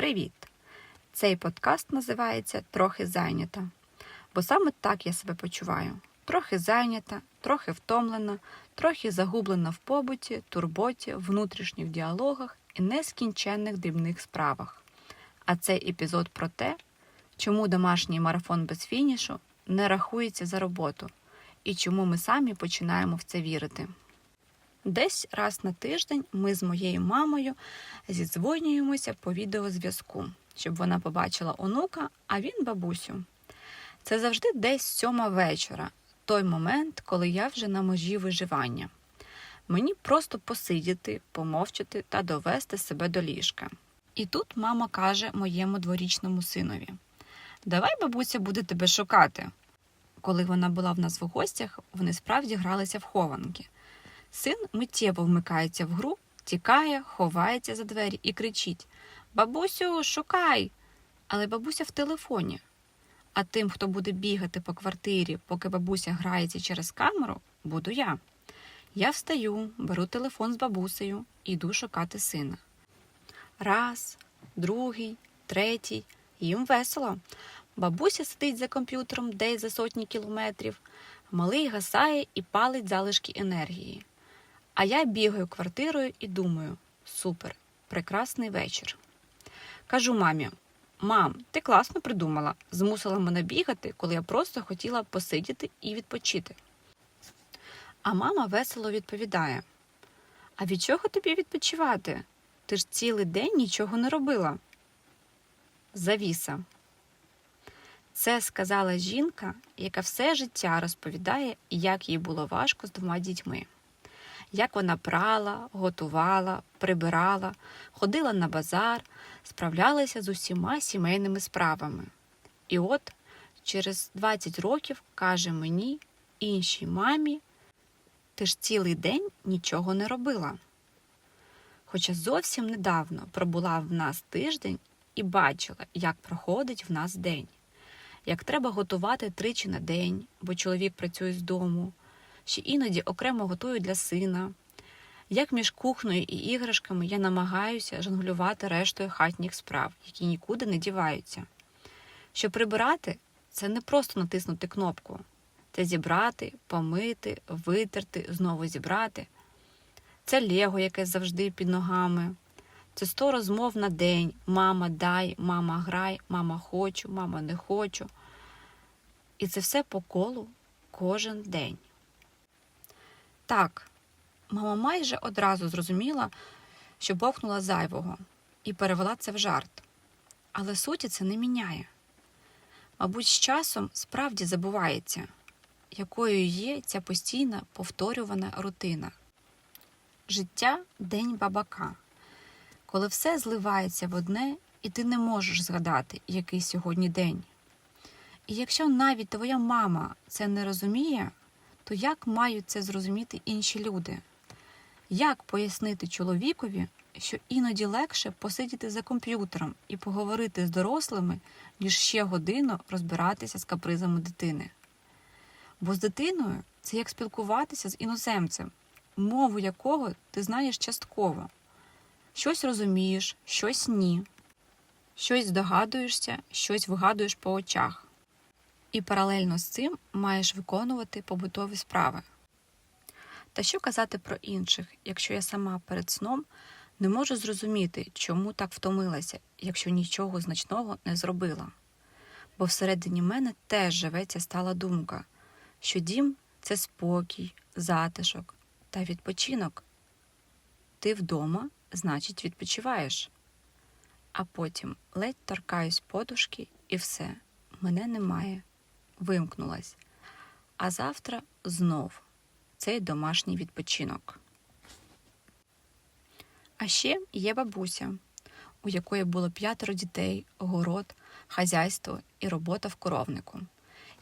Привіт! Цей подкаст називається Трохи зайнята. Бо саме так я себе почуваю: трохи зайнята, трохи втомлена, трохи загублена в побуті, турботі, внутрішніх діалогах і нескінченних дрібних справах. А цей епізод про те, чому домашній марафон без фінішу не рахується за роботу, і чому ми самі починаємо в це вірити. Десь раз на тиждень ми з моєю мамою зідзвонюємося по відеозв'язку, щоб вона побачила онука, а він бабусю. Це завжди десь сьома вечора, той момент, коли я вже на межі виживання. Мені просто посидіти, помовчати та довести себе до ліжка. І тут мама каже моєму дворічному синові: Давай бабуся буде тебе шукати. Коли вона була в нас в гостях, вони справді гралися в хованки. Син миттєво вмикається в гру, тікає, ховається за двері і кричить: Бабусю, шукай! Але бабуся в телефоні. А тим, хто буде бігати по квартирі, поки бабуся грається через камеру, буду я. Я встаю, беру телефон з бабусею і йду шукати сина. Раз, другий, третій. Їм весело. Бабуся сидить за комп'ютером десь за сотні кілометрів, малий гасає і палить залишки енергії. А я бігаю квартирою і думаю: супер, прекрасний вечір. Кажу мамі: мам, ти класно придумала, змусила мене бігати, коли я просто хотіла посидіти і відпочити. А мама весело відповідає: А від чого тобі відпочивати? Ти ж цілий день нічого не робила. Завіса. Це сказала жінка, яка все життя розповідає, як їй було важко з двома дітьми як вона прала, готувала, прибирала, ходила на базар, справлялася з усіма сімейними справами. І от через 20 років каже мені, іншій мамі, ти ж цілий день нічого не робила. Хоча зовсім недавно пробула в нас тиждень і бачила, як проходить в нас день, як треба готувати тричі на день, бо чоловік працює з дому, ще іноді окремо готую для сина. Як між кухнею і іграшками я намагаюся жонглювати рештою хатніх справ, які нікуди не діваються. Щоб прибирати, це не просто натиснути кнопку, це зібрати, помити, витерти, знову зібрати. Це лего, яке завжди під ногами. Це сто розмов на день. Мама дай, мама грай, мама хочу, мама не хочу. І це все по колу кожен день. Так, мама майже одразу зрозуміла, що бовкнула зайвого, і перевела це в жарт. Але суті це не міняє. Мабуть, з часом справді забувається, якою є ця постійна повторювана рутина. Життя день бабака, коли все зливається в одне, і ти не можеш згадати, який сьогодні день. І якщо навіть твоя мама це не розуміє, то як мають це зрозуміти інші люди? Як пояснити чоловікові, що іноді легше посидіти за комп'ютером і поговорити з дорослими, ніж ще годину розбиратися з капризами дитини? Бо з дитиною це як спілкуватися з іноземцем, мову якого ти знаєш частково. Щось розумієш, щось ні, щось здогадуєшся, щось вигадуєш по очах. І паралельно з цим маєш виконувати побутові справи. Та що казати про інших, якщо я сама перед сном не можу зрозуміти, чому так втомилася, якщо нічого значного не зробила. Бо всередині мене теж живе ця стала думка, що дім це спокій, затишок та відпочинок. Ти вдома, значить, відпочиваєш. А потім ледь торкаюсь подушки, і все, мене немає, вимкнулась. А завтра знов цей домашній відпочинок. А ще є бабуся, у якої було п'ятеро дітей, город, хазяйство і робота в коровнику.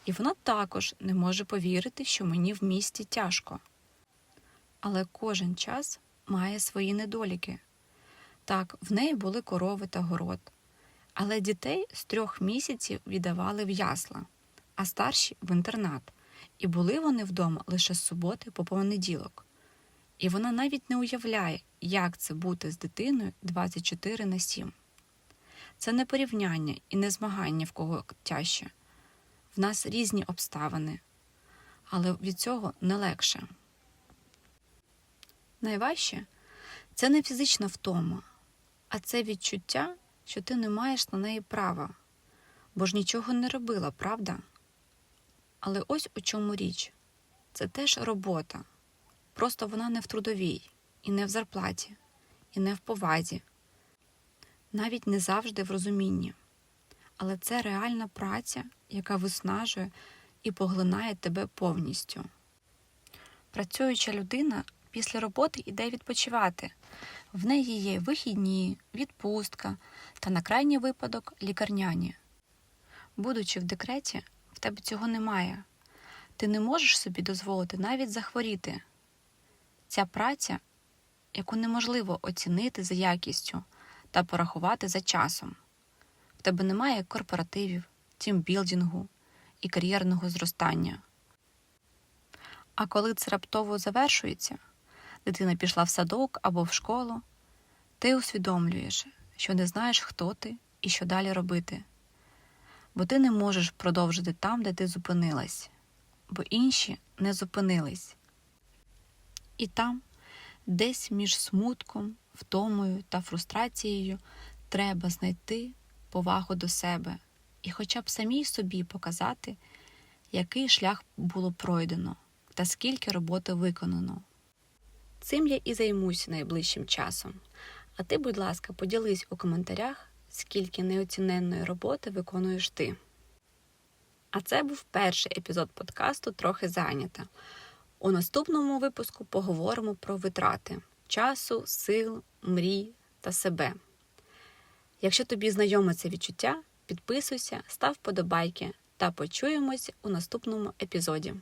І вона також не може повірити, що мені в місті тяжко. Але кожен час має свої недоліки. Так, в неї були корови та город, але дітей з трьох місяців віддавали в ясла, а старші в інтернат і були вони вдома лише з суботи по понеділок. І вона навіть не уявляє, як це бути з дитиною 24 на 7. Це не порівняння і не змагання в кого тяжче. В нас різні обставини, але від цього не легше. Найважче це не фізична втома, а це відчуття, що ти не маєш на неї права, бо ж нічого не робила, правда? Але ось у чому річ це теж робота, просто вона не в трудовій, і не в зарплаті, і не в повазі, навіть не завжди в розумінні. Але це реальна праця, яка виснажує і поглинає тебе повністю. Працююча людина після роботи йде відпочивати. В неї є вихідні, відпустка та на крайній випадок лікарняні. Будучи в декреті, в тебе цього немає. Ти не можеш собі дозволити навіть захворіти. Ця праця, яку неможливо оцінити за якістю та порахувати за часом. В тебе немає корпоративів, тімбілдингу і кар'єрного зростання. А коли це раптово завершується, дитина пішла в садок або в школу, ти усвідомлюєш, що не знаєш, хто ти і що далі робити. Бо ти не можеш продовжити там, де ти зупинилась, бо інші не зупинились. І там, десь між смутком, втомою та фрустрацією, треба знайти повагу до себе і хоча б самій собі показати, який шлях було пройдено та скільки роботи виконано. Цим я і займуся найближчим часом. А ти, будь ласка, поділись у коментарях, скільки неоціненної роботи виконуєш ти. А це був перший епізод подкасту Трохи зайнята. У наступному випуску поговоримо про витрати часу, сил, мрій та себе. Якщо тобі знайоме це відчуття, підписуйся, став подобайки та почуємось у наступному епізоді.